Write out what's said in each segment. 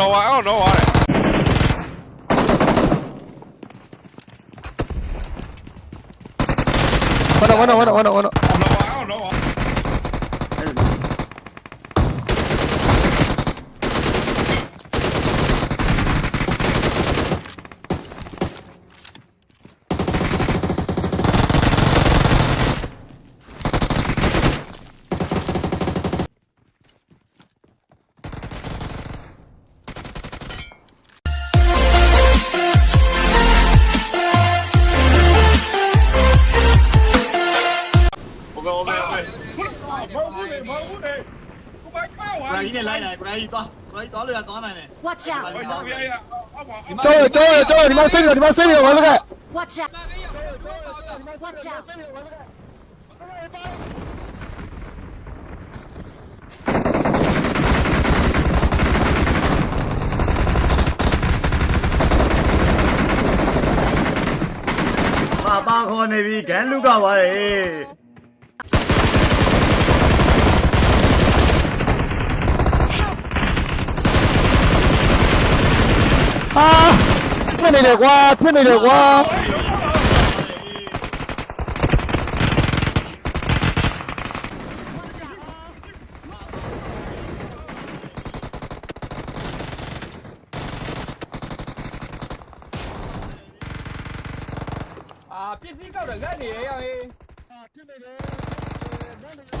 တော့အောင်တော့ရတယ်ဝနဝနဝနဝနဝ ဘာဘူးလဲဘာဘူးလဲကိုပိုက်ကောကိုရာကြီးနဲ့လိုက်လိုက်ကိုရာကြီးသွားကိုရာကြီးသွားလို့ရသွားနိုင်တယ် Watch out! ဘာရောက်ရရအောက်ပါကျော်ကျော်ကျော်ဒီမှာဆေးပြီဒီမှာဆေးပြီဝါလက Watch out! Watch out! ပါပါခေါ်နေပြီဂန်လူကပါတယ် ဟာထွနေတယ်ကွာထွနေတယ်ကွာ အာပစ္စည်းကောက်တော့လက်နေရရောင်ရေး ထွနေတယ်ထွနေတယ်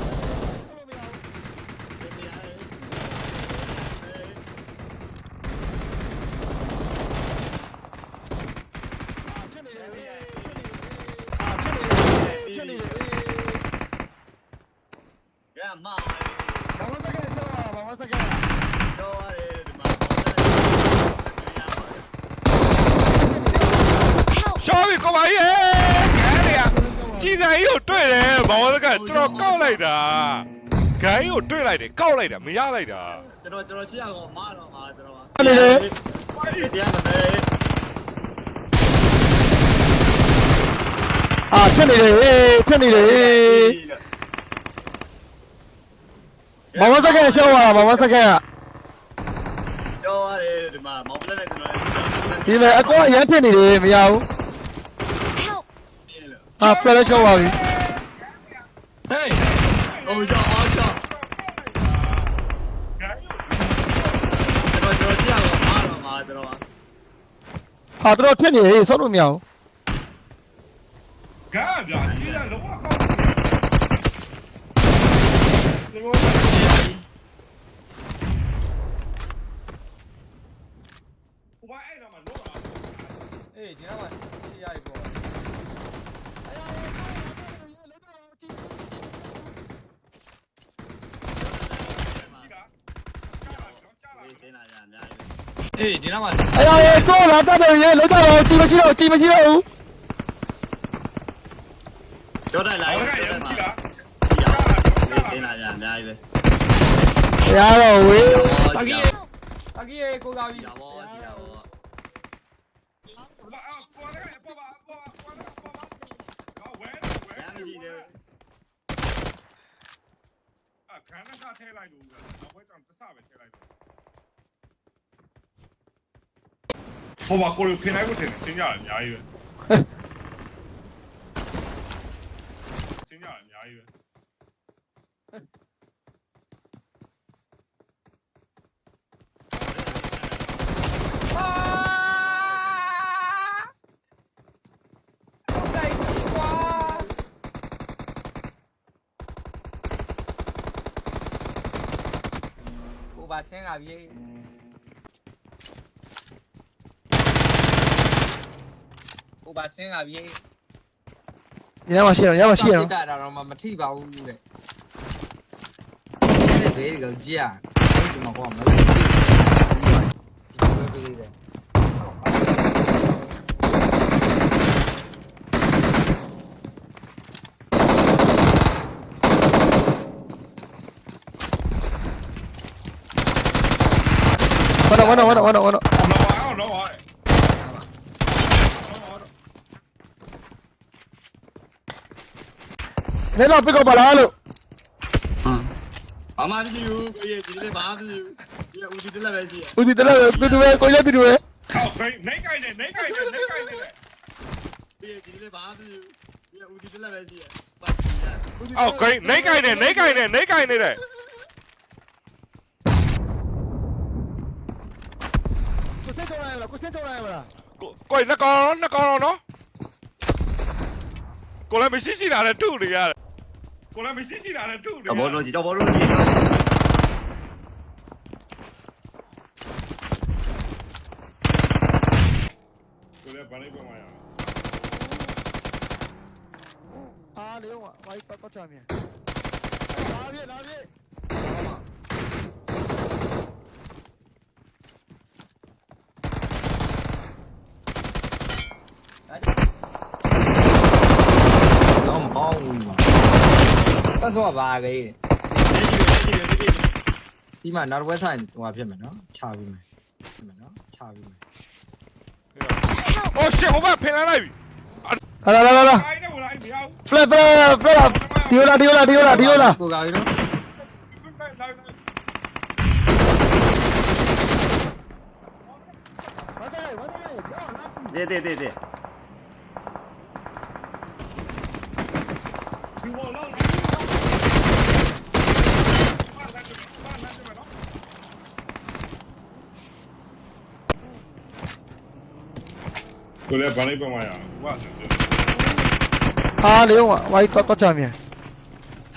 ကဲမ ဘာဝစကကျော်ဘာဝစက တော့ရတယ်ဒီမှာ ရှောပြီကိုပါကြီးခဲရကြီးစံကြီးကိုတွေ့တယ် ဘောင်းစကကျွန်တော်ကောက်လိုက်တာဂိုင်းကိုတွေ့လိုက်တယ်ကောက်လိုက်တာမရလိုက်တာကျွန်တော်ကျွန်တော်ရှေ့ကတော့မားတော့မှာကျွန်တော်ထွနေတယ်တရားနဲ့အာထွနေတယ်ထွနေတယ်ဘာဝစကကျော်ဘာဝစကတော့ရတယ်ဒီမှာမောင်ပလက်နဲ့ကျွန်တော်ဒီမဲ့အကောအရန်ဖြစ်နေတယ်မရဘူး Help! အာဖလက်ချောပါပြီ ဟေးဟိုကြောအော်ချောကျွန်တော်ကျွန်တော်ရှေ့ကတော့မားတော့မှာကျွန်တော် ဟာတို့ဖြစ်နေဟေးဆောက်လို့မရဘူးဂါဗျာကြီးစံလုံးဝကောက်တယ်ဘောကိုပါအဲ့တော့မလို့လားအေးဒီတော့မှရှိရပြီပေါ့ ဒီနာရအများကြီး အေးဒီတော့မှ 哎呀，哎，够了，大队员，雷大佬，记不记得？记不记得？ ပြောတိုက်လိုက် ဟော ပြော ကရ တိုက် ကြီး မှာ လား ဒီနာရအများကြီးပဲ 哎呀，喂， အကြီးရေအကြီးရေကိုကောက်ပြီ ရပါဘောဒီရပါဘော ဘာအော်ပေါ်လာပေါ်ပါပေါ်ပါပေါ်လာပေါ်ပါဟောဝဲဝဲ ရမ်းကြီးတယ် အခန်းကထဲလိုက်လို့နောက်ဘက်ကျတော့တဆပဲထဲလိုက်တော့ ဟိုမှာကိုလိုဖင်လိုက်ကိုထင်တယ်ရှင်းကြတယ်အများကြီးပဲရှင်းကြတယ်အများကြီးပဲတိုက်ကြီးကွာဟိုပါဆင်းလာပြီ ဟိုပါဆင်းလာပြီ 你让我卸了，让我卸 တိ 了。 တာတော့မမထိပါဘူးတဲ့အဲ့ဘေးကကြီးอ่ะအဲ့ဒီမှာကောမလိုက်ဘူးဒီလိုပဲလေးတဲ့ 完了完了完了完了完了！အောင်တော့အော နေလာပစ်ကောက်ပါလားလို့အမမကြီးကိုရဲ့ဒီလေးဘာမကြီးဒီဦးဒီတက်ပဲစီဦးဒီတက်ပဲတူတူပဲကိုရဲ့တူတူပဲဟုတ်ဘိတ်နိုင်ကိုင်းနေနိုင်ကိုင်းနေနိုင်ကိုင်းနေဒီဒီလေးဘာမကြီးဒီဦးဒီတက်ပဲစီအော်ခိုင်းနိုင်ကိုင်းနေနိုင်ကိုင်းနေနိုင်ကိုင်းနေတယ်ကိုစက်တော့လာလားကိုစက်တော့လာလားကိုကိုလက်ကောင်လက်ကောင်တော့နော်ကိုလည်းမရှိရှိတာနဲ့တူနေရတယ် ကိုလည်းမရှိရှိတာနဲ့ထုနေရဘောလုံးကြီးတော့ဘောလုံးကြီးကိုလည်းဘာလေးပြန်มาရအားလေဝါဝိုင်းပတ်ပတ်ချာမြန်လာပြီလာပြီ တော့မကောင်းဘူးမှာပ တ်ဆော့ပါလေဒီမှာ northwest ဆိုင်ဟိုပါဖြစ်မယ်နော်ချပြီးမယ်ဖြစ်မယ်နော်ချပြီးမယ် Oh shit ဟိုဘက်ဖင်လာလိုက်ပြီလာလာလာလာ flat flat flat ဒီဟိုလာဒီဟိုလာဒီဟိုလာဒီဟိုလာကိုကောင်းပြီနော်对对对对。 ကိုလည်းဘာလေးပြန်มาရဝါအားလေဝါဝိုင်းပတ်ပတ်ချာမြန်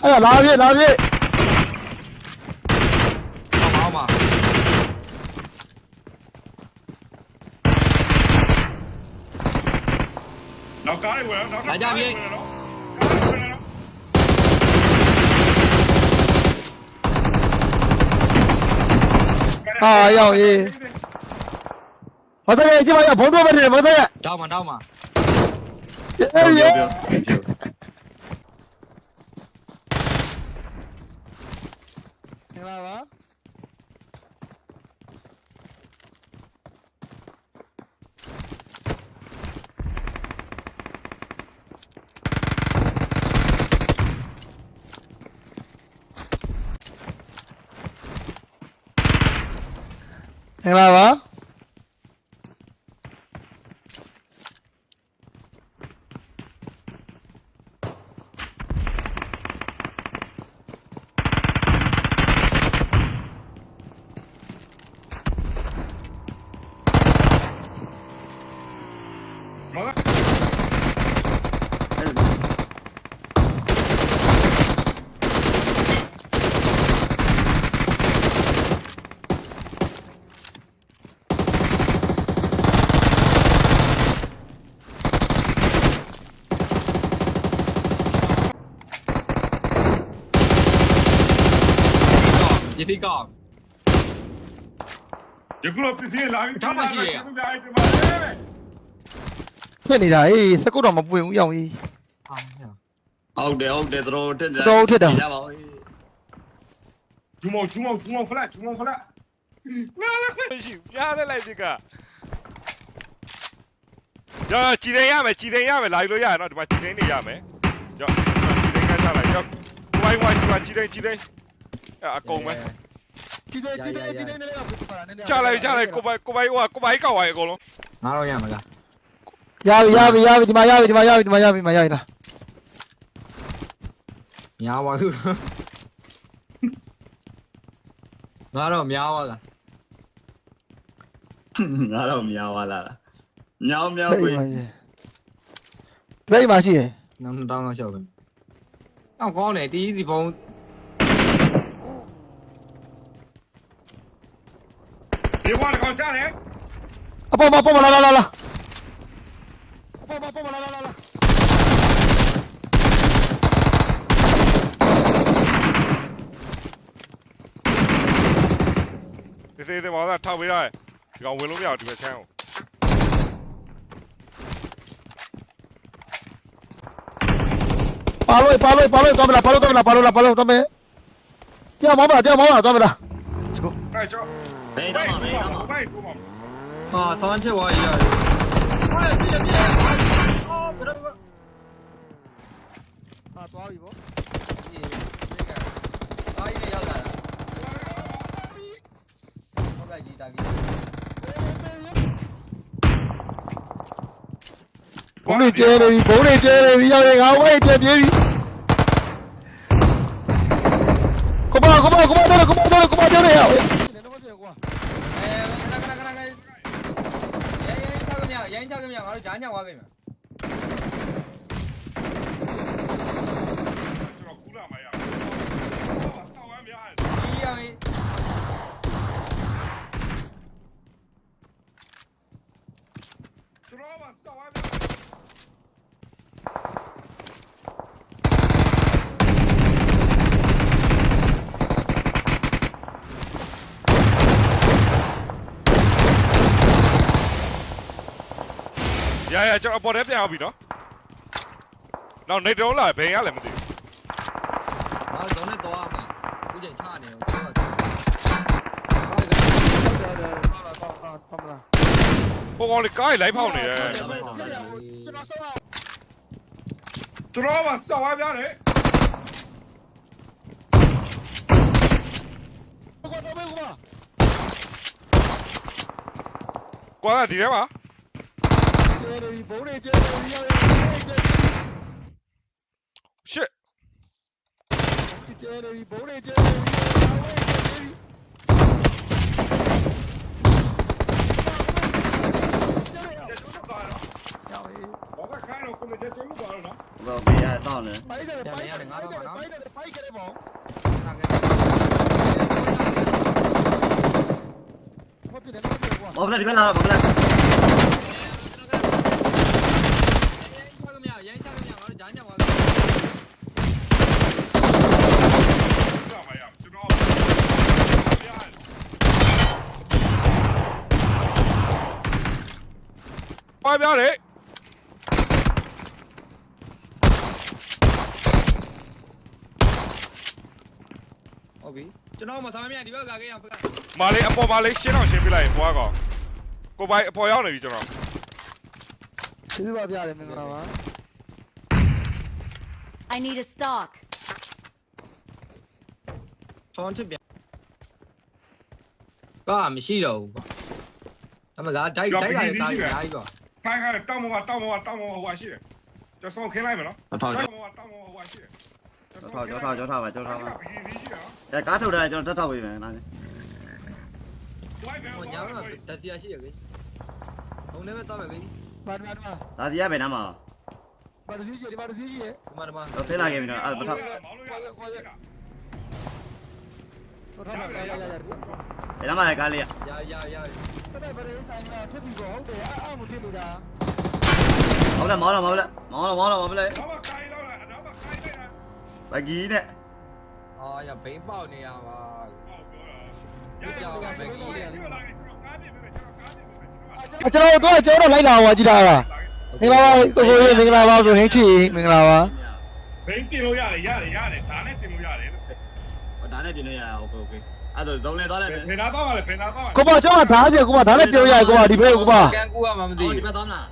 အဲ့လာပြီလာပြီဟောင်းမှာနောက်ကားလေးဝင်တော့နောက်လာကြပြီဟာရောက်ရေးဝါတဲ့ကြည့်ပါရဘုံတော့ပဲနေဝါတဲ့တောက်မှာတောက်မှာအေး மதக இது வாயா பொண்டு வரீங்க மதக டாமா டாமா ஐயோ என்னவா ஏவாவா ကောင်ယခုတော့ပစ္စည်းလာပြီးထားပါရှိရဲ့ဖြစ်နေတာအေးစကုတ်တော့မပွင့်ဘူးရောင်ကြီးဟာညာဟုတ်တယ်ဟုတ်တယ်သတော်ထက်တယ်တော်ထက်တာရပါဦးဂျူမောဂျူမောဂျူမောဖလာဂျူမောဖလာနားလည်းရှိပြားတဲ့လိုက်ဒီကကြောက်ကြည်တယ်ရမယ်ကြည်တယ်ရမယ်လာလို့ရရနော်ဒီမှာကြည်တယ်နေရမယ်ကြောက်ကြည်တယ်ကစားလိုက်ကြောက်ဝိုင်းဝိုင်းကြည်တယ်ကြည်တယ်အကုန်ပဲ ကြည့်တယ်ကြည့်တယ်ကြည့်တယ်နည်းနည်းတော့ပြပါလားနည်းနည်းကြားလိုက်ကြားလိုက်ကိုပိုင်ကိုပိုင်ဟိုကကိုပိုင်ကောက်သွားရေအကုန်လုံးငါတော့ရမှာလားရပြီရပြီရပြီဒီမှာရပြီဒီမှာရပြီဒီမှာရပြီဒီမှာရပြီလားများပါခုငါတော့များပါလားငါတော့များပါလားမြောင်းမြောင်းကိုဘယ်မှာရှိလဲနောက်တောင်းတော့ရှောက်ပဲအော်ကောင်းတယ်တီးစီဘုံ ကောင်ကြားတယ်အပေါ်မှာပေါ်မှာလာလာလာလာအပေါ်မှာပေါ်မှာလာလာလာလာဒီစေးတဲ့မောင်သားထောက်ပေးရတယ်ဒီကောင်ဝင်လို့မရဘူးဒီဘက်ချမ်းကိုပါလို့ပါလို့ပါလို့တော့မလားပါလို့တော့မလားပါလို့လားပါလို့တော့မယ်ကြောက်မောင်းပါကြောက်မောင်းပါတော့မလားအဲ့ကျော် 没打嘛，没打嘛。外出嘛。啊，他们骗我一下。哎，这些这些，啊，不是不是。啊，多少一波？一，这个，啊，一个要来了。我该记大记。ဘုံတွေကျဲနေပြီဘုံတွေကျဲနေပြီရောက်ရင်ငါဝိုက်ကျဲပြေးပြီကိုပါကိုပါကိုပါတော့ကိုပါတော့ကိုပါတော့ရအောင် အဲခဏခဏခဏခဏရိုင်းရိုင်းချကမြရိုင်းချကမြငါတို့ဂျာညောက်သွားခဲ့မှာကျွန်တော်ကူးလာမှာရဆောက်ဝမ်းများတယ် ဒီရောင်း ကျွန်တော်ကဆောက်ဝမ်းများရရ ကျွန်တော်အပေါ်ထဲပြန်အောင်ပြီနော်နောက်နေတော့လာဘယ်ရလဲမသိဘူးငါတို့နဲ့တော့မှာခုချိန်ချနေတော့ဟိုကောင်လေးကားလိုက်ဖောက်နေတယ်ကျွန်တော်ဆုံးအောင်ကျွန်တော်ကဆောက်ဝမ်းများတယ်ကိုတော့မေးကိုမကွာဒီထဲမှာကျဲနေပြီဘုံးနေကျဲနေပြီရောက်ရင်ကျဲရှစ်ကျဲနေပြီဘုံးနေကျဲနေပြီဝိုင်းကျဲပြေးပြီရောက်ရင်ဘာကခိုင်းတော့ကိုလည်းကျုံလို့ပါတော့နော်ဘောဘေးရတော့လေပိုက်တယ်ပိုက်တယ်ပိုက်တယ်ပိုက်တယ်ပိုက်ကြတယ်ပေါ့ခဏခဏမ ဖြစ်တယ်မဖြစ်တယ်ကွာဘောဘလက်ဒီဘက်လာတော့ဘောဘလက် ရိုင်းချကမြရိုင်းချကမြငါတို့ဂျာညောက်သွားခဲ့ ပြပါရကျွန်တော် ပါပြတယ်ဟုတ်ပြီကျွန်တော်မသားမြဒီဘက်ကခဲ့ရအောင်မာလေးအပေါ်မာလေးရှင်းအောင်ရှင်းပြလိုက်ရင်ဘွားကောင်ကိုပိုင်အပေါ်ရောက်နေပြီကျွန်တော်ကျေးဇူးပါဗျာလေမင်္ဂလာပါ I need a stock. ချောင်းချစ်ပြန်ကမရှိတော့ဘူးကွာဒါမှသာဒိုက်ဒိုက်ကလည်းစားရကြီးကွာ ခိုင်းခိုင်းတောင်းမတောင်းမတောင်းမဟိုဟာရှိတယ်ကျွန်တော်ဆုံးခင်းလိုက်မယ်နော်တော့ထောက်တောင်းမတောင်းမဟိုဟာရှိတယ်ကြောထောက်ကြောထောက်ပါကြောထောက်ပါဘီဘီရှိတာအဲကားထုတ်တယ်ကျွန်တော်တက်ထောက်ပေးမယ်နားလေဝိုင်းပဲဟိုညမှာတက်စီရရှိရကိဘုံထဲမှာတောက်မယ်ကိဘာဒီမှာဒီမှာဒါစီရပဲနားမှာဘာလို့ရှိရဒီမှာလို့ရှိရဒီမှာဒီမှာတော့ဆင်းလာခဲ့ပြီနော်အဲ့မထောက် မောင်းလို့ရတော့ထားပါရရရရဒီနားမှာလည်းကားလေးရရရရတဲ့ဗရေဆိုင်ကထပ်ပြီးတော့ဟုတ်တယ်အအမဖြစ်နေတာဘောဘလက်မောင်းတော့မောင်းလက်မောင်းတော့မောင်းတော့ဘောဘလက်တော့ခိုင်းတော့လားတော့ခိုင်းလိုက်တာဘဂီနဲ့အာရဘိန်းပေါက်နေရပါဟုတ်ပြောတာရရကျွန်တော်ကားပြင်မယ်ကျွန်တော်ကားပြင်မယ်ကျွန်တော်တို့ကျွန်တော်လိုက်လာဟောကြည့်တာပါမင်္ဂလာပါကိုကိုရေမင်္ဂလာပါကိုဟင်းချီမင်္ဂလာပါဘိန်းတင်လို့ရတယ်ရတယ်ရတယ်ဒါနဲ့တင်လို့ရတယ်ဒါ နဲ့ပြင်လို့ရโอเคโอเคအဲ့တော့ဇုံလေသွားလိုက်မယ် ဖေနာတော့ပါလေဖေနာတော့ပါ ကိုမကျွန်တော်ဓာတ်ပြကိုမဓာတ်နဲ့ပြောရကိုမဒီဘေးကိုမ ကန်ကူကမှမသိ ဒီ ဘူး ဘက်သွားမလား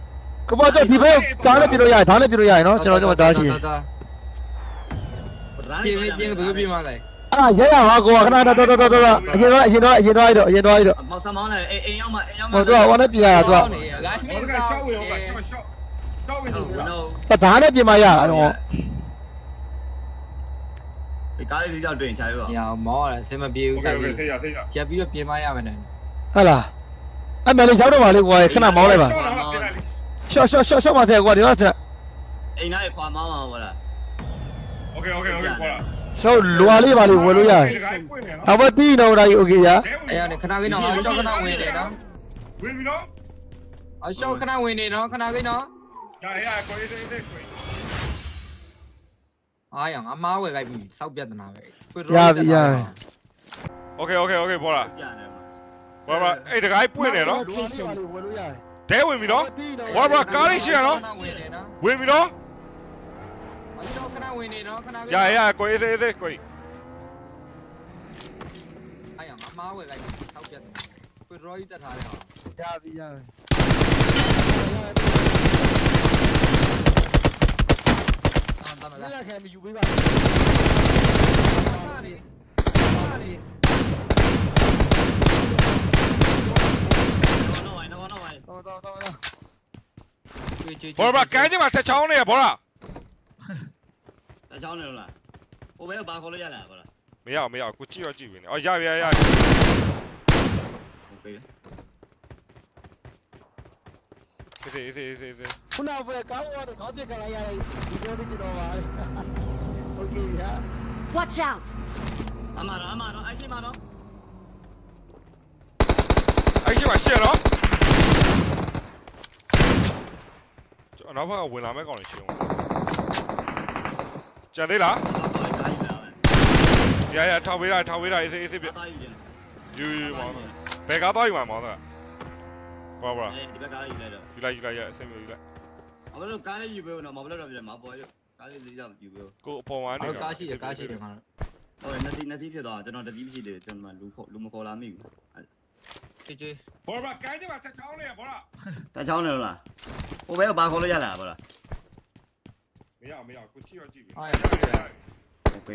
ကိုမကျွန်တော်ဒီဘေးဓာတ်နဲ့ပြောရဓာတ်နဲ့ပြောရနော်ကျွန်တော်ကျွန်တော်ဓာတ်ရှိ ဒါ ပြင်းပြင်းဘယ်လိုပြင်းမလဲ အာရရဟာကိုခဏတော့တော့တော့တော့အရင်တော့အရင်တော့အရင်တော့အဲ့တော့အရင်တော့အဲ့တော့ မောင်ဆမောင်းလည်းအိမ်ရောက်မှအိမ်ရောက်မှ ဟိုတော့ဟိုနဲ့ပြင်ရတာသူက နေရဂိုင်းမ ဘော င်း က တော့ ရှောက်ဝင်တော့ရှောက်ရှောက်ရှောက်ဝင် ဟုတ် တော့ ဘူးနော် ဓာတ်နဲ့ပြင်မရတာတော့ ဒီကားလေးကြောက်တွင်ချာရော ညမောတယ်စင်မပြေ โอ ဘူး เค တက် โอ ပြီး เคဆေးရဆေးရ ရက်ပြီးတော့ပြင်မရမယ်နဲ့ ဟုတ်လားအဲ့မယ်လေးရောက်တော့ပါလေကွာခဏမောင်းလိုက်ပါရှော့ရှော့ရှော့ရှော့ပါသေးကွာဒီမှာဆက် အိမ်သားလေးခွာမောင်းအောင်ဟောလား โอเคโอเคโอเคပေါ်လာ ကျွန်တော်လွာလေးပါလေးဝယ်လို့ရတယ်နောက်ဘက်တီးနေတော့ဒါကြီးโอเคရ အဲ့ရနေခဏကိနော်အရှော့ခဏဝင်နေနော် ဝင်ပြီနော် အရှော့ခဏဝင်နေနော်ခဏကိနော် ဒါရကိုရေးသေးသေးကို အားရငါမားဝယ်လိုက်ပြီစောက်ပြဿနာပဲ โอเคโอเคโอเคပေါ်လာ ပြန်တယ် ဘာဘာအဲ့တကိုင်းပွင့်နေနော် လွာလေးပါလေးဝယ်လို့ရတယ် ဒဲဝင်ပြီနော်ဝင်ပြီနော် အရှော့ခဏဝင်နေနော်ခဏကိ ရရကိုရေးသေးသေးကို အားရငါမားဝယ်လိုက်ပြီစောက်ပြဿနာကိုရောကြီးတက်ထားတယ်ဟာ ရပြီရပြီ အာတမ လ လား က်ခံမယူပေးပါ တော့ဝိုင်းတော့တော့ဝိုင်း တော့တော့တော့ ကို ဘောရကန်းချင်မှာထက်ချောင်းနေရဘောရ တချောင်းနေလို့လားဟိုဘဲဘာခေါ်လို့ရလားဗလား မရအောင်မရအောင်ကိုကြည့်ရောကြည့်ပြီနေအော်ရရရရ โอเค အေးစေးအေးစေးအေးစေးအေးစေး ခုနကပဲကောင်းတော့ခေါင်းပြက်ကြလိုက်ရတယ်ဒီလိုနေကြတော့ပါโอเคဟာ Watch out! အမတော့အမတော့အဲ့ရှိမတော့ အဲ့ရှိမှာရှေ့တော့ကျွန်တော်ဘက်ကဝင်လာမဲ့ကောင်တွေရှင်းအောင်ကြံသေးလား ကားယူလာပဲ ရရထောက်ပေးတာထောက်ပေးတာအေးစေးအေးစေးပြ ကားယူပြန် ယူယူမောင်းဘယ်ကားသွားယူမှာမောင်းတာ ဘောဘော အဲဒီဘက်ကားယူလိုက်တော့ ယူလိုက်ယူလိုက်ရအဆင်ပြေယူလိုက် အမလို့ကားလေးယူပေးဦးတော့မဘလို့တော့ပြန်မပေါ်ရကားလေးစီးတော့ယူပေးဦး ကိုအပေါ်မှာနေ အော်ကားရှိတယ်ကားရှိတယ်မှာ ဟုတ်နစီနစီဖြစ်သွားကျွန်တော်တတိမရှိသေးကျွန်တော်လူခေါ်လူမခေါ်လာမိဘူး ချေချေ ဘောရကန်းချင်မှာထက်ချောင်းနေရဘောရ တချောင်းနေလို့လားဟိုဘဲဘာခေါ်လို့ရလားဗလား မရအောင်မရအောင်ကိုကြည့်ရောကြည့်ပြီ โอเค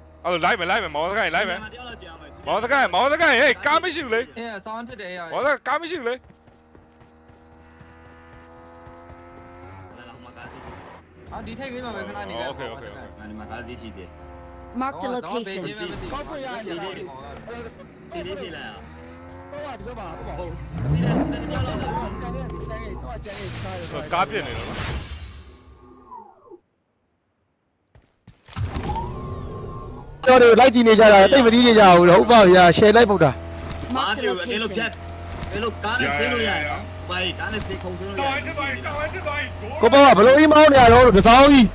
င်းလိုက်မယ်တယောက်တော့ကြောင်းမယ်မောင်းစကိုင်းမောင်းစကိုင်းဟေးကားမရှိဘူးလေအေးဆောင်းဖြစ်တယ်အေးမောင်းစကားမရှိဘူးလေလာမကားစီအော်ဒီထိတ်လေးမှာပဲခဏနေလိုက်မမကားစီရှိတယ် Marked a location. ကောင်းပြရရတယ်စီလေးပြေးလာတော့ဒီမှာဟုတ်ပါဘူးစီလေးတယောက်လောက်လာကျန်တဲ့ကျန်တဲ့တော့ကျန်တဲ့ကားရကားပြစ်နေတော့ တော်တယ်လိုက်ကြည့်နေကြတာတိတ်မသိနေကြဘူးဟုတ်ပါဗျာ share လိုက်ပုတ်တာမာ Marked ပြ a လို့အဲ့လိုဖြတ် location. အဲ့လိုကားနဲ့ဆင်းလို့ရတယ်ဘိုင်ကားနဲ့ဆင်းခုံဆင်းလို့ရတောတင်းယ်တစ်ပိုင်းတောင်းတစ်ပိုင်းကိုပေါ့ကဘလို့ကြီးမောင်းနေရတော့လို့တစောင်းကြီး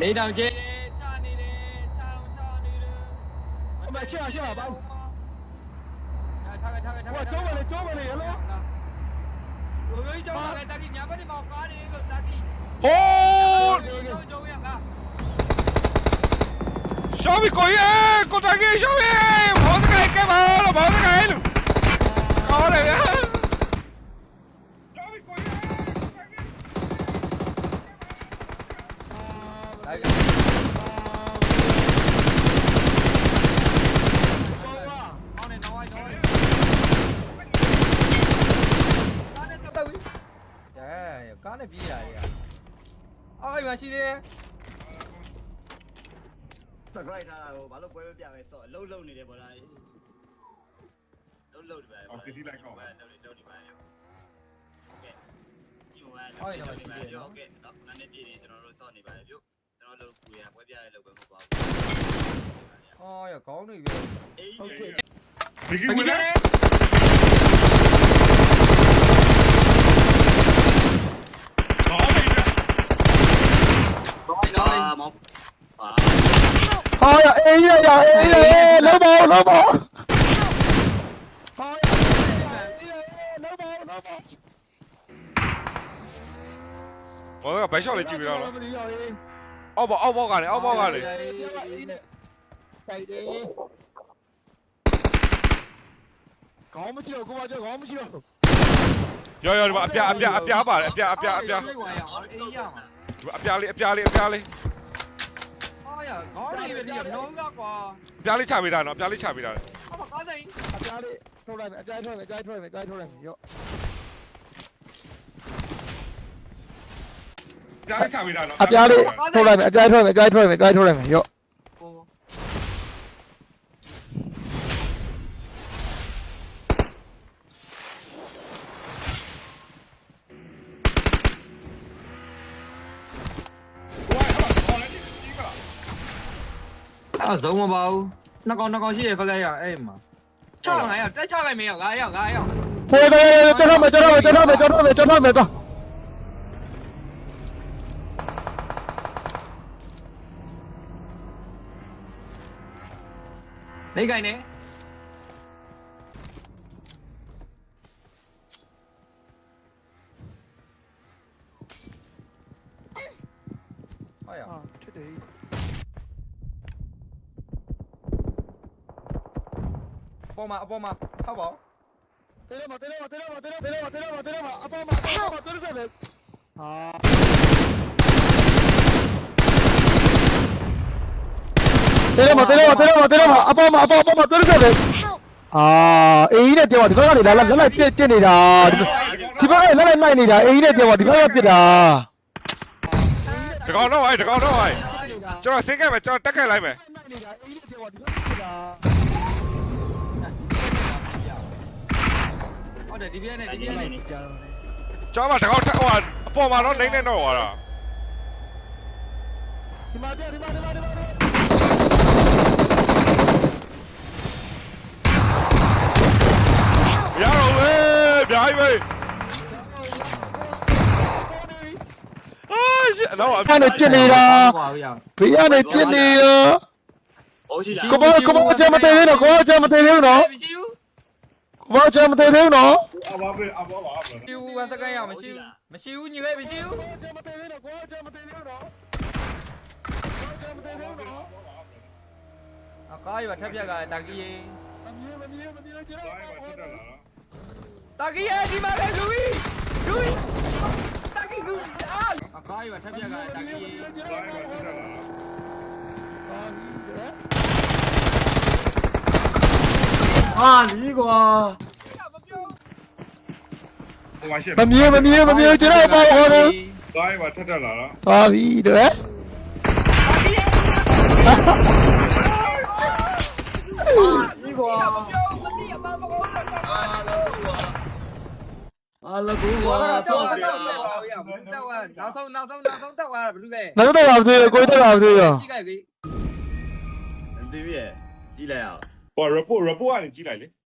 နေတောင်ကျဲချနေတယ်ချောင်းချောင်းနေတယ်အမရှေ့ရှေ့ပါဘာထားခဲ့ထားခဲ့ထားဟိုခဲ့ကျုံးမလေးကျုံးမလေးရလို့ဘိုးကြီးကျောင်းကတကီညာဘက်ဒီမှာကားနေလို့တကီဟိုး ကျောင်းကျောင်းရက ရှောင်းပြီကိုကြီးကိုတကြီးရှောင်းပြီမောင်းစကိုင်းကဲပါလို့မောင်းစကိုင်းလို့ကောင်းတယ်ဗျာရှောင်းပြီကိုကြီးအောင်းနေတော့ရောကားနဲ့တက်ပြီအဲကားနဲ့ပြေးရတယ်အော်အဲ့မှာရှိသေးတယ် စကရိုက်ထားတာကိုဘာလို့ပွဲပြပဲဆိုအလုံးလုံးနေတယ်ဗောလားလုံးလုံးနေပါလုံးနေလုံးနေပါလေโอเคဒီမှာလုံးနေပါလေโอเคတော့နာနေပြည်နေကျွန်တော်တို့စောင့်နေပါလေပြုကျွန်တော်တို့ကူရပွဲပြရဲလို့ပဲမဟုတ်ပါဘူး အော်ရကောင်းနေပြီ အေး โอเค ဒီက ဘယ် ဝင် လို လဲ လဲ ကောင်းပြီဗျာ တော့တော့မောပါ ဟာရအေးရရအေးရလုံးပါလုံးပါဟာရလုံးပါလုံးပါ မောင်းစကဘိုက်ရှော့လေးကြည့်ပြီးတော့ မ လို့ရရေးအောက်ဘောက်အောက်ဘောက်ကနေအောက်ဘောက်ကနေတိုက်တယ်ကောင်းမရှိတော့ကိုမကျော်ကောင်းမရှိတော့ရောရောဒီမှာအပြားအပြားအပြားပါတယ်အပြားအပြားအပြားအေးရအောင်အေးရ အောင်ဒီမှာအပြားလေးအပြားလေးအပြားလေးအော်ရကောင်းနေပြီဒီနောင်းကကွာအပြားလေးချပေးတာနော်အပြားလေးချပေးတာအော်ကားဆိုင်အပြားလေးထုတ်လိုက်မယ်အပြားထုတ်လိုက်မယ်အပြားထုတ်လိုက်မယ်အပြားထုတ်လိုက်မယ်ရော့အပြားလေးချပေးတာနော်အပြားလေးထုတ်လိုက်မယ်အပြားထုတ်လိုက်မယ်အပြားထုတ်လိုက်မယ်အပြားထုတ်လိုက်မယ်ရော့ ကိုအဲ့ဇုံမပါဘူးနှစ်ကောင်နှစ်ကောင်ရှိတယ်ဖက်ကရအဲ့မှာ6ငါရတက်6လိုက်မင်းရငါရငါရဟေးဟေးကျွန်တော်မယ်ကျွန်တော်မယ်ကျွန်တော်မယ်ကျွန်တော်မယ်ကျွန်တော်မယ်တော့ နေကိုင်နေ ဖြစ်တယ် အ ပေါ်မှာအပေါ်မှာထောက်ပါတဲရမတဲရမတဲရမတဲရမတဲရမတဲရမတဲရမအပေါ်မှာအပေါ်မှာတဲရစတယ်ဟာတဲရမတဲရမတဲရမတဲရမအပေါ်မှာအပေါ်အပေါ်မှာတဲရစတယ် Help! အာအေးကြီးနဲ့ပြောဒီဘက်ကနေလာလာလက်လိုက်ပြစ်ပြစ်နေတာဒီဘက်ကလက်လိုက်လိုက်နေတာအေးကြီးနဲ့ပြောဒီဘက်ကပြစ်တာတကောင်တော့ဟိုက်တကောင်တော့ဟိုက်ကျွန်တော်ဆင်းခဲ့မယ်ကျွန်တော်တက်ခဲ့လိုက်မယ်နေတာအေးကြီးနဲ့ပြောဒီဘက်ကပြစ်တာ ဟုတ်တယ်ဒီပြည့်နဲ့ဒီပြည့်နဲ့ကျွန်တော်ကတကောင်တက်ဟိုအပေါ်မှာတော့နေနေတော့ဟွာတာဒီမှာဒီမှာဒီမှာဒီမှာမရတော့ဘူးဗျာကြီးပဲအာရှအတော့အအဲ့နဲ့ပြစ်နေတာပါဘူးရအောင်ဘေးကနေပြစ်နေရောဟိုရှိလားကဘောကဘောချမ်းမသေးသေးတော့ကဘောချမ်းမသေးသေးဘူး နော်မရှိဘူးကဘောချမ်းမသေးသေးဘူးနော်မရှိဘူးဝက်စကန်ရမရှိဘူးမရှိဘူးညီလေးမရှိဘူးချမ်းမသေးသေးတော့ကဘောချမ်းမသေးသေးဘူးနော်ချမ်းမသေးသေးဘူးနော်အကားရထက်ပြက်ကတာကီယေမမြင်မမြင်မမြင်ကြတော့တာကီယေဒီမှာလေလူကြီးလူကြီးတာကီလူအာအကားရထက်ပြက်ကတာကီယေ ဟာလီကွာမမြင်မမြင်မမြင်ကြတော့ပေါ့ဟောတယ်သွားပါထက်တက်လာတော့သွားပြီတဲ့ဒီကွာအာလကူကွာဆောက်ပြာတက်ဝါနောက်ဆုံးနောက်ဆုံးနောက်ဆုံးတက်ဝါဘယ်လိုလဲနောက်တော့ပါသေးကိုတော့ပါသေးရောကြည့်လိုက်ပြီဒီပြည့်ကြည့်လိုက်အောင် ဟော report report ကနေကြည့်လိုက်လေ